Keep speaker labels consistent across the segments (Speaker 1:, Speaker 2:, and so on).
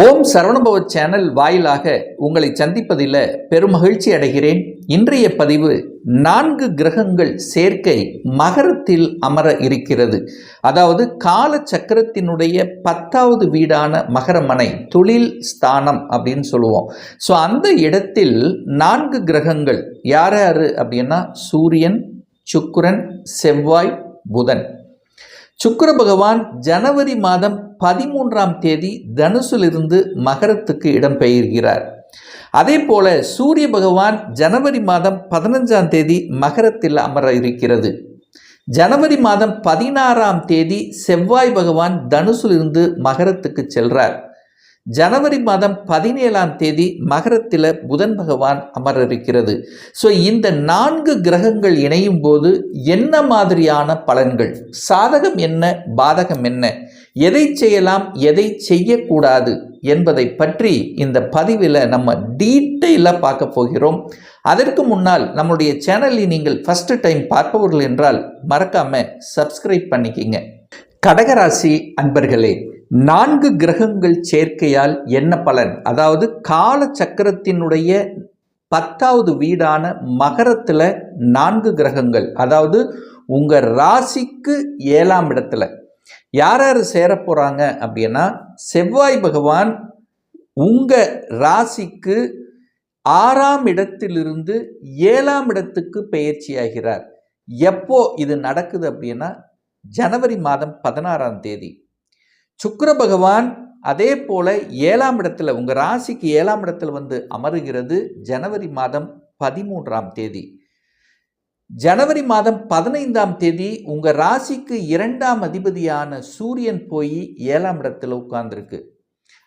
Speaker 1: ஓம் Saravanabhava channel வாயிலாக உங்களை சந்திப்பதில் பெருமகிழ்ச்சி அடைகிறேன். இன்றைய பதிவு நான்கு கிரகங்கள் சேர்க்கை மகரத்தில் அமர இருக்கிறது. அதாவது கால சக்கரத்தினுடைய பத்தாவது வீடான மகரமனை தொழில் ஸ்தானம் அப்படின்னு சொல்லுவோம். ஸோ அந்த இடத்தில் நான்கு கிரகங்கள் யார் யார் அப்படின்னா? சூரியன் சுக்கிரன் செவ்வாய் புதன். சுக்கர பகவான் ஜனவரி மாதம் பதிமூன்றாம் தேதி தனுசிலிருந்து மகரத்துக்கு இடம்பெயர்கிறார். அதே போல சூரிய பகவான் ஜனவரி மாதம் பதினஞ்சாம் தேதி மகரத்தில் அமர இருக்கிறது. ஜனவரி மாதம் பதினாறாம் தேதி செவ்வாய் பகவான் தனுசிலிருந்து மகரத்துக்கு செல்றார். ஜனவரி மாதம் பதினேழாம் தேதி மகரத்தில் புதன் பகவான் அமர இருக்கிறது ஸோ இந்த நான்கு கிரகங்கள் இணையும் போது என்ன மாதிரியான பலன்கள்? சாதகம் என்ன? பாதகம் என்ன? எதை செய்யலாம்? எதை செய்யக்கூடாது? என்பதை பற்றி இந்த பதிவில் நம்ம டீட்டெயிலாக பார்க்க போகிறோம். அதற்கு முன்னால் நம்முடைய சேனலில் நீங்கள் ஃபஸ்ட்டு டைம் பார்ப்பவர்கள் என்றால் மறக்காமல் சப்ஸ்கிரைப் பண்ணிக்கிங்க. கடகராசி அன்பர்களே நான்கு கிரகங்கள் சேர்க்கையால் என்ன பலன்? அதாவது கால சக்கரத்தினுடைய பத்தாவது வீடான மகரத்தில் நான்கு கிரகங்கள். அதாவது உங்கள் ராசிக்கு ஏழாம் இடத்துல. யார் யார் சேர போகிறாங்க அப்படின்னா செவ்வாய் பகவான் உங்கள் ராசிக்கு ஆறாம் இடத்திலிருந்து ஏழாம் இடத்துக்கு பெயர்ச்சியாகிறார். எப்போ இது நடக்குது அப்படின்னா ஜனவரி மாதம் பதினாறாம் தேதி. சுக்கர பகவான் அதே போல் ஏழாம் இடத்துல உங்கள் ராசிக்கு ஏழாம் இடத்துல வந்து அமருகிறது ஜனவரி மாதம் பதிமூன்றாம் தேதி. ஜனவரி மாதம் பதினைந்தாம் தேதி உங்கள் ராசிக்கு இரண்டாம் அதிபதியான சூரியன் போய் ஏழாம் இடத்துல உட்கார்ந்துருக்கு.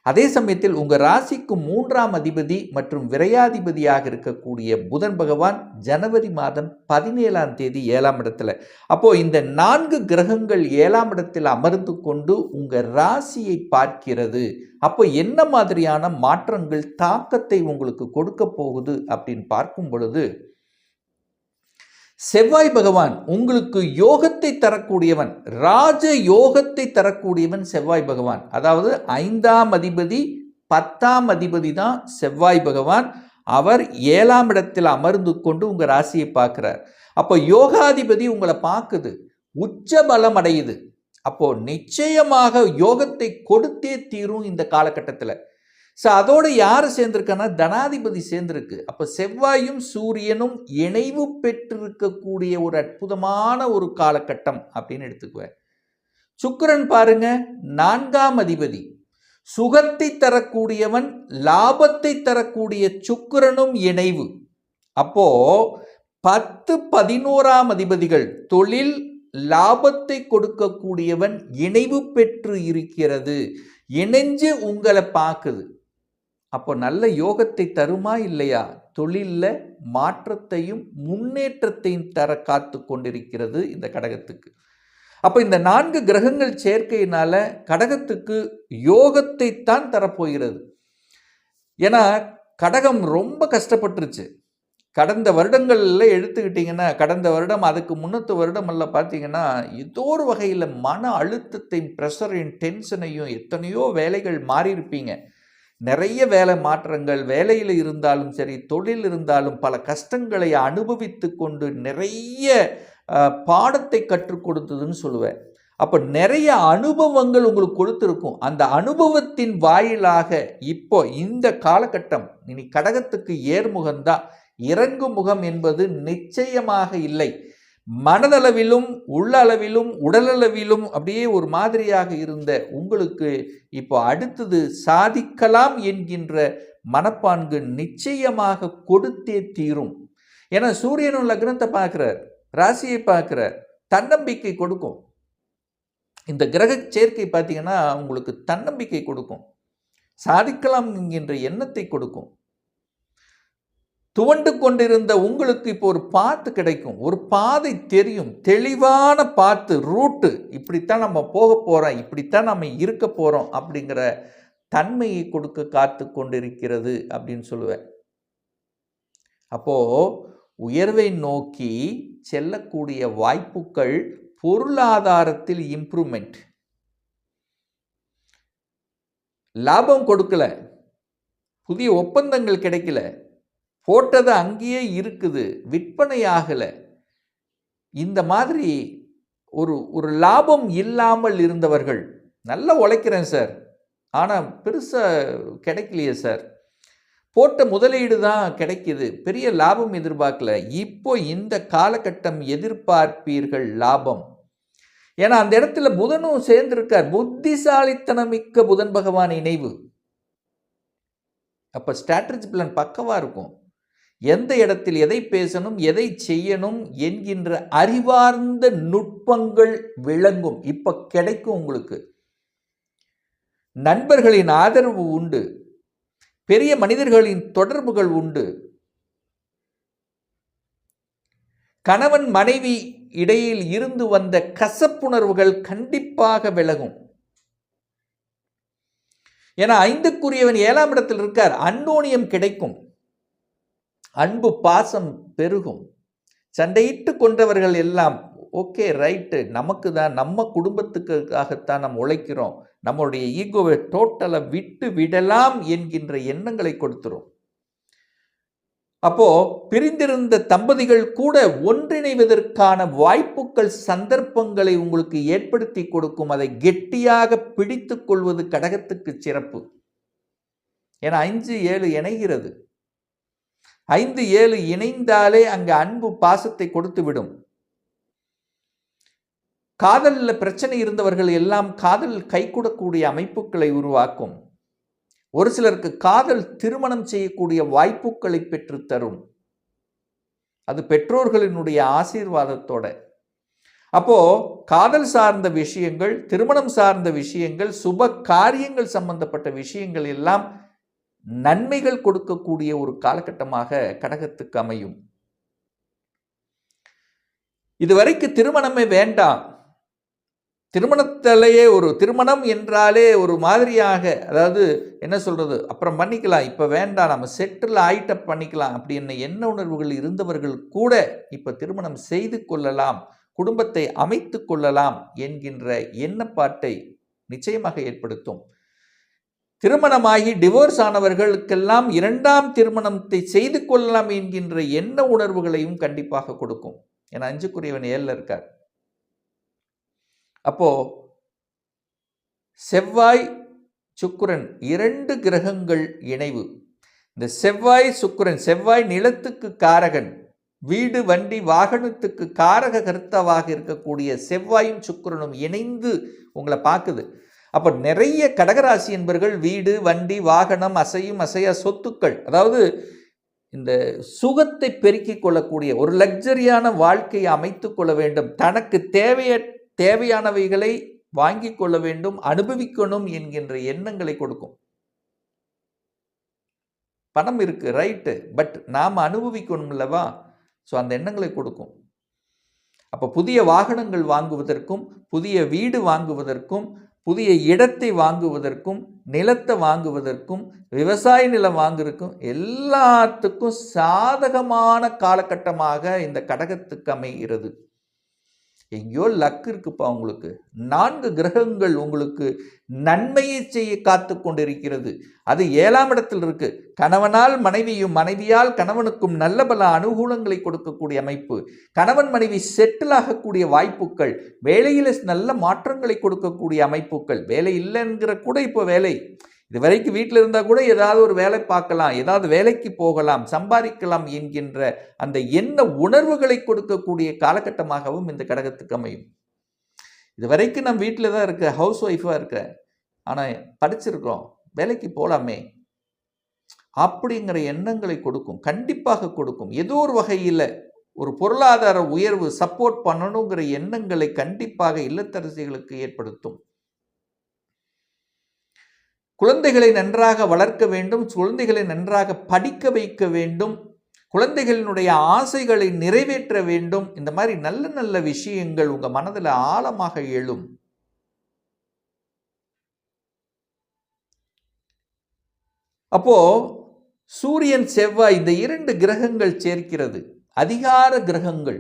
Speaker 1: அதே சமயத்தில் உங்கள் ராசிக்கு மூன்றாம் அதிபதி மற்றும் விரையாதிபதியாக இருக்கக்கூடிய புதன் பகவான் ஜனவரி மாதம் பதினேழாம் தேதி ஏழாம் இடத்துல. அப்போது இந்த நான்கு கிரகங்கள் ஏழாம் இடத்தில் அமர்ந்து கொண்டு உங்கள் ராசியை பார்க்கிறது. அப்போ என்ன மாதிரியான மாற்றங்கள் தாக்கத்தை உங்களுக்கு கொடுக்க போகுது அப்படின்னு பார்க்கும் பொழுது செவ்வாய் பகவான் உங்களுக்கு யோகத்தை தரக்கூடியவன் ராஜ யோகத்தை தரக்கூடியவன் செவ்வாய் பகவான். அதாவது ஐந்தாம் அதிபதி பத்தாம் அதிபதி தான் செவ்வாய் பகவான். அவர் ஏழாம் இடத்தில் அமர்ந்து கொண்டு உங்கள் ராசியை பார்க்குறார். அப்போ யோகாதிபதி உங்களை பார்க்குது உச்ச பலம் அடையுது. அப்போது நிச்சயமாக யோகத்தை கொடுத்தே தீரும் இந்த காலகட்டத்தில். ஸோ அதோடு யார் சேர்ந்திருக்கான்னா தனாதிபதி சேர்ந்திருக்கு. அப்போ செவ்வாயும் சூரியனும் இணைவு பெற்றிருக்கக்கூடிய ஒரு அற்புதமான ஒரு காலகட்டம் அப்படின்னு எடுத்துக்குவேன். சுக்கிரன் பாருங்க நான்காம் அதிபதி. சுகத்தை தரக்கூடியவன் லாபத்தை தரக்கூடிய சுக்கிரனும் இணைவு. அப்போ பத்து பதினோராம் அதிபதிகள் தொழில் லாபத்தை கொடுக்கக்கூடியவன் இணைவு பெற்று இருக்கிறது. இணைஞ்சு உங்களை பார்க்குது. அப்போ நல்ல யோகத்தை தருமா இல்லையா? தொழிலில் மாற்றத்தையும் முன்னேற்றத்தையும் தர காத்து கொண்டிருக்கிறது இந்த கடகத்துக்கு. அப்போ இந்த நான்கு கிரகங்கள் சேர்க்கையினால் கடகத்துக்கு யோகத்தை தான் தரப்போகிறது. ஏன்னா கடகம் ரொம்ப கஷ்டப்பட்டுருச்சு. கடந்த வருடங்களில் எடுத்துக்கிட்டிங்கன்னா கடந்த வருடம் அதுக்கு முன்னத்து வருடம் எல்லாம் பார்த்தீங்கன்னா ஏதோ ஒரு வகையில் மன அழுத்தத்தையும் ப்ரெஷரையும் டென்ஷனையும் எத்தனையோ வேலைகள் மாறியிருப்பீங்க. நிறைய வேலை மாற்றங்கள் வேலையில் இருந்தாலும் சரி தொழில் இருந்தாலும் பல கஷ்டங்களை அனுபவித்து கொண்டு நிறைய பாடத்தை கற்றுக் கொடுத்ததுன்னு சொல்லுவேன். அப்போ நிறைய அனுபவங்கள் உங்களுக்கு கொடுத்துருக்கும். அந்த அனுபவத்தின் வாயிலாக இப்போ இந்த காலகட்டம் இனி கடகத்துக்கு ஏர்முகம்தான் இறங்கு முகம் என்பது நிச்சயமாக இல்லை. மனதளவிலும் உள்ளளவிலும் உடலளவிலும் அப்படியே ஒரு மாதிரியாக இருந்த உங்களுக்கு இப்போ அடுத்தது சாதிக்கலாம் என்கின்ற மனப்பான்கு நிச்சயமாக கொடுத்தே தீரும். ஏன்னா சூரியனும் லக்னத்தை பார்க்குறார் ராசியை பார்க்குறார் தன்னம்பிக்கை கொடுக்கும். இந்த கிரக சேர்க்கை பார்த்தீங்கன்னா உங்களுக்கு தன்னம்பிக்கை கொடுக்கும். சாதிக்கலாம் என்கின்ற எண்ணத்தை கொடுக்கும். துவண்டு கொண்டிருந்த உங்களுக்கு இப்போ ஒரு பாத்து கிடைக்கும். ஒரு பாதை தெரியும். தெளிவான பாத்து ரூட்டு. இப்படித்தான் நம்ம போக போகிறோம் இப்படித்தான் நம்ம இருக்க போகிறோம் அப்படிங்கிற தன்மையை கொடுக்க காத்து கொண்டிருக்கிறது அப்படின்னு சொல்லுவேன். அப்போது உயர்வை நோக்கி செல்லக்கூடிய வாய்ப்புகள் பொருளாதாரத்தில் இம்ப்ரூவ்மெண்ட் லாபம் கொடுக்கல. புதிய ஒப்பந்தங்கள் கிடைக்கல. போட்டது அங்கேயே இருக்குது விற்பனை ஆகலை. இந்த மாதிரி ஒரு ஒரு லாபம் இல்லாமல் இருந்தவர்கள் நல்லா உழைக்கிறேன் சார் ஆனால் பெருசாக கிடைக்கலையே சார். போட்ட முதலீடு தான் கிடைக்கிது பெரிய லாபம் எதிர்பார்க்கல. இப்போ இந்த காலகட்டம் எதிர்பார்ப்பீர்கள் லாபம். ஏன்னா அந்த இடத்துல புதனும் சேர்ந்திருக்கார் புத்திசாலித்தனம் மிக்க புதன் பகவான் இணைவு. அப்போ ஸ்ட்ராட்டஜி பிளான் பக்கவாக இருக்கும். எந்த இடத்தில் எதை பேசணும் எதை செய்யணும் என்கின்ற அறிவார்ந்த நுட்பங்கள் விளங்கும். இப்போ கிடைக்கும் உங்களுக்கு. நண்பர்களின் ஆதரவு உண்டு. பெரிய மனிதர்களின் தொடர்புகள் உண்டு. கணவன் மனைவி இடையில் இருந்து வந்த கசப்புணர்வுகள் கண்டிப்பாக விலகும். ஏன்னா ஐந்துக்குரியவன் ஏழாம் இடத்தில் இருக்கார். அன்னோனியம் கிடைக்கும். அன்பு பாசம் பெருகும். சண்டையிட்டு கொண்டவர்கள் எல்லாம் ஓகே ரைட்டு நமக்கு தான் நம்ம குடும்பத்துக்காகத்தான் நம்ம உழைக்கிறோம். நம்மளுடைய ஈகோவை டோட்டலாக விட்டு விடலாம் என்கின்ற எண்ணங்களை கொடுத்துரும். அப்போ பிரிந்திருந்த தம்பதிகள் கூட ஒன்றிணைவதற்கான வாய்ப்புகள் சந்தர்ப்பங்களை உங்களுக்கு ஏற்படுத்தி கொடுக்கும். அதை கெட்டியாக பிடித்து கொள்வது கடகத்துக்கு சிறப்பு. ஏன்னா அஞ்சு ஏழு இணைகிறது. ஐந்து ஏழு இணைந்தாலே அங்கு அன்பு பாசத்தை கொடுத்து விடும் காதலில் பிரச்சனை இருந்தவர்கள் எல்லாம் காதல் கைகூடக்கூடிய அமைப்புகளை உருவாக்கும். ஒரு சிலருக்கு காதல் திருமணம் செய்யக்கூடிய வாய்ப்புகளை பெற்று தரும். அது பெற்றோர்களினுடைய ஆசீர்வாதத்தோட. அப்போ காதல் சார்ந்த விஷயங்கள் திருமணம் சார்ந்த விஷயங்கள் சுப காரியங்கள் சம்பந்தப்பட்ட விஷயங்கள் எல்லாம் நன்மைகள் கொடுக்கக்கூடிய ஒரு காலகட்டமாக கடகத்துக்கு அமையும். இதுவரைக்கு திருமணமே வேண்டாம். திருமணத்திலேயே ஒரு திருமணம் என்றாலே ஒரு மாதிரியாக அதாவது என்ன சொல்கிறது அப்புறம் பண்ணிக்கலாம் இப்போ வேண்டாம் நம்ம செட்டில் ஆயிட்ட பண்ணிக்கலாம் அப்படி என்ன எண்ண உணர்வுகள் இருந்தவர்கள் கூட இப்போ திருமணம் செய்து கொள்ளலாம் குடும்பத்தை அமைத்து கொள்ளலாம் என்கின்ற எண்ணப்பாட்டை நிச்சயமாக ஏற்படுத்தும். திருமணமாகி டிவோர்ஸ் ஆனவர்களுக்கெல்லாம் இரண்டாம் திருமணத்தை செய்து கொள்ளலாம் என்கின்ற எண்ண உணர்வுகளையும் கண்டிப்பாக கொடுக்கும். ஏன்னா அஞ்சுக்குரியவன் ஏழில் இருக்கார். அப்போ செவ்வாய் சுக்குரன் இரண்டு கிரகங்கள் இணைவு. இந்த செவ்வாய் சுக்குரன் செவ்வாய் நிலத்துக்கு காரகன். வீடு வண்டி வாகனத்துக்கு காரக கருத்தாவாக இருக்கக்கூடிய செவ்வாயும் சுக்குரனும் இணைந்து உங்களை பார்க்குது. அப்போ நிறைய கடகராசி என்பர்கள் வீடு வண்டி வாகனம் அசையும் அசையா சொத்துக்கள் அதாவது இந்த சுகத்தை பெருக்கிக் கொள்ளக்கூடிய ஒரு லக்ஸரியான வாழ்க்கையை அமைத்து கொள்ள வேண்டும். தனக்கு தேவைய தேவையானவைகளை வாங்கி கொள்ள வேண்டும் அனுபவிக்கணும் என்கின்ற எண்ணங்களை கொடுக்கும். பணம் இருக்கு ரைட்டு பட் நாம் அனுபவிக்கணும் இல்லவா ஸோ அந்த எண்ணங்களை கொடுக்கும். அப்போ புதிய வாகனங்கள் வாங்குவதற்கும் புதிய வீடு வாங்குவதற்கும் புதிய இடத்தை வாங்குவதற்கும் நிலத்தை வாங்குவதற்கும் விவசாய நிலம் வாங்குறதுக்கும் எல்லாத்துக்கும் சாதகமான காலகட்டமாக இந்த கடகத்துக்கு அமைகிறது. எங்கேயோ லக் இருக்குப்பா உங்களுக்கு. நான்கு கிரகங்கள் உங்களுக்கு நன்மையை செய்ய காத்து கொண்டிருக்கிறது. அது ஏழாம் இடத்தில் இருக்கு. கணவனால் மனைவியும் மனைவியால் கணவனுக்கும் நல்ல பல அனுகூலங்களை கொடுக்கக்கூடிய அமைப்பு. கணவன் மனைவி செட்டில் ஆகக்கூடிய வாய்ப்புகள் வேலையில் நல்ல மாற்றங்களை கொடுக்கக்கூடிய அமைப்புகள். வேலை இல்லைங்கிற கூட இப்போ வேலை. இது வரைக்கும் வீட்டில் இருந்தால் கூட ஏதாவது ஒரு வேலை பார்க்கலாம் ஏதாவது வேலைக்கு போகலாம் சம்பாதிக்கலாம் என்கின்ற அந்த எண்ண உணர்வுகளை கொடுக்கக்கூடிய காலகட்டமாகவும் இந்த கடகத்துக்கு அமையும். இது வரைக்கும் நான் வீட்டில் தான் இருக்க ஹவுஸ் ஒய்ஃபாக இருக்க ஆனால் படிச்சிருக்கிறோம் வேலைக்கு போகலாமே அப்படிங்கிற எண்ணங்களை கொடுக்கும் கண்டிப்பாக கொடுக்கும். ஏதோ ஒரு வகையில் ஒரு பொருளாதார உயர்வு சப்போர்ட் பண்ணணுங்கிற எண்ணங்களை கண்டிப்பாக இல்லத்தரசிகளுக்கு ஏற்படுத்தும். குழந்தைகளை நன்றாக வளர்க்க வேண்டும் குழந்தைகளை நன்றாக படிக்க வைக்க வேண்டும் குழந்தைகளினுடைய ஆசைகளை நிறைவேற்ற வேண்டும். இந்த மாதிரி நல்ல நல்ல விஷயங்கள் உங்கள் மனதில் ஆழமாக எழும். அப்போ சூரியன் செவ்வாய் இந்த இரண்டு கிரகங்கள் சேர்க்கிறது. அதிகார கிரகங்கள்.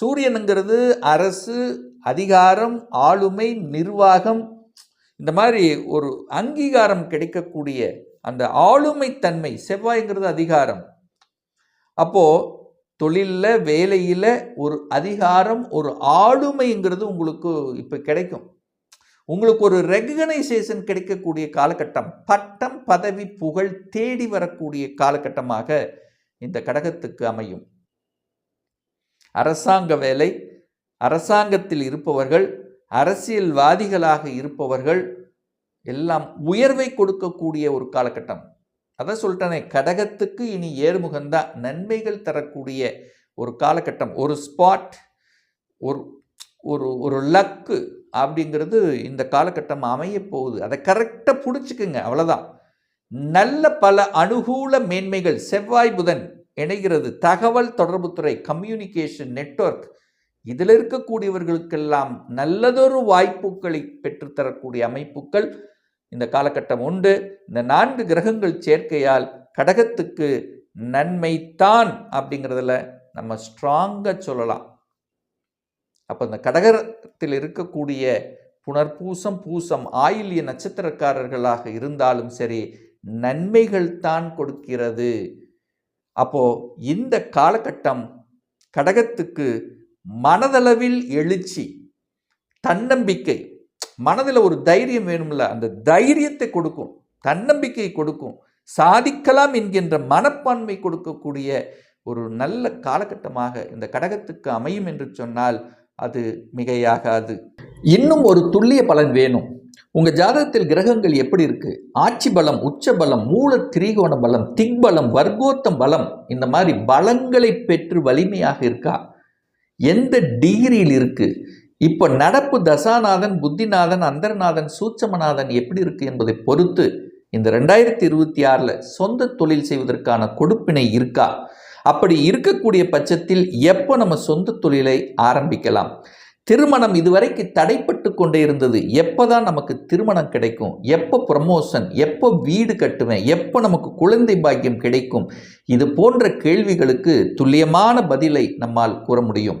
Speaker 1: சூரியனுங்கிறது அரசு அதிகாரம் ஆளுமை நிர்வாகம் இந்த மாதிரி ஒரு அங்கீகாரம் கிடைக்கக்கூடிய அந்த ஆளுமைத்தன்மை செவ்வாய்ங்கிறது அதிகாரம். அப்போ தொழிலில் வேலையில் ஒரு அதிகாரம் ஒரு ஆளுமைங்கிறது உங்களுக்கு இப்போ கிடைக்கும். உங்களுக்கு ஒரு ரெகனைசேஷன் கிடைக்கக்கூடிய காலகட்டம் பட்டம் பதவி புகழ் தேடி வரக்கூடிய காலகட்டமாக இந்த கடகத்துக்கு அமையும். அரசாங்க வேலை அரசாங்கத்தில் இருப்பவர்கள் அரசியல்வாதிகளாக இருப்பவர்கள் எல்லாம் உயர்வை கொடுக்கக்கூடிய ஒரு காலகட்டம். அதை சொல்லிட்டேனே கடகத்துக்கு இனி ஏறுமுகந்தான் நன்மைகள் தரக்கூடிய ஒரு காலகட்டம். ஒரு ஸ்பாட் ஒரு ஒரு ஒரு லக்கு அப்படிங்கிறது இந்த காலகட்டம் அமைய போகுது. அதை கரெக்டாக பிடிச்சிக்குங்க அவ்வளோதான் நல்ல பல அனுகூல மேன்மைகள் செவ்வாய் புதன் இணைகிறது. தகவல் தொடர்புத்துறை கம்யூனிகேஷன் நெட்வொர்க் இதில் இருக்கக்கூடியவர்களுக்கெல்லாம் நல்லதொரு வாய்ப்புகளை பெற்றுத்தரக்கூடிய அமைப்புகள் இந்த காலகட்டம் உண்டு. இந்த நான்கு கிரகங்கள் சேர்க்கையால் கடகத்துக்கு நன்மைத்தான் அப்படிங்கிறதுல நம்ம ஸ்ட்ராங்காக சொல்லலாம். அப்போ இந்த கடகத்தில் இருக்கக்கூடிய புனர்பூசம் பூசம் ஆயில்ய நட்சத்திரக்காரர்களாக இருந்தாலும் சரி நன்மைகள் தான் கொடுக்கிறது. அப்போ இந்த காலகட்டம் கடகத்துக்கு மனதளவில் எழுச்சி தன்னம்பிக்கை. மனதில் ஒரு தைரியம் வேணும்ல அந்த தைரியத்தை கொடுக்கும் தன்னம்பிக்கை கொடுக்கும். சாதிக்கலாம் என்கின்ற மனப்பான்மை கொடுக்கக்கூடிய ஒரு நல்ல காலகட்டமாக இந்த கடகத்துக்கு அமையும் என்று சொன்னால் அது மிகையாகாது. இன்னும் ஒரு துல்லிய பலன் வேணும். உங்க ஜாதகத்தில் கிரகங்கள் எப்படி இருக்கு? ஆட்சி பலம் உச்ச பலம் மூல திரிகோண பலம் திக்பலம் வர்க்கோத்தம் பலம் இந்த மாதிரி பலங்களை பெற்று வலிமையாக இருக்கா? எந்த டிகிரியில் இருக்குது இப்போ நடப்பு தசாநாதன் புத்திநாதன் அந்தரநாதன் சூட்சமநாதன் எப்படி இருக்குது என்பதை பொறுத்து இந்த ரெண்டாயிரத்தி இருபத்தி ஆறில் சொந்த தொழில் செய்வதற்கான கொடுப்பினை இருக்கா? அப்படி இருக்கக்கூடிய பட்சத்தில் எப்போ நம்ம சொந்த தொழிலை ஆரம்பிக்கலாம்? திருமணம் இதுவரைக்கு தடைப்பட்டு கொண்டே இருந்தது. எப்போ தான் நமக்கு திருமணம் கிடைக்கும்? எப்போ ப்ரமோஷன் எப்போ வீடு கட்டுவேன்? எப்போ நமக்கு குழந்தை பாக்கியம் கிடைக்கும்? இது போன்ற கேள்விகளுக்கு துல்லியமான பதிலை நம்மால் கூற முடியும்.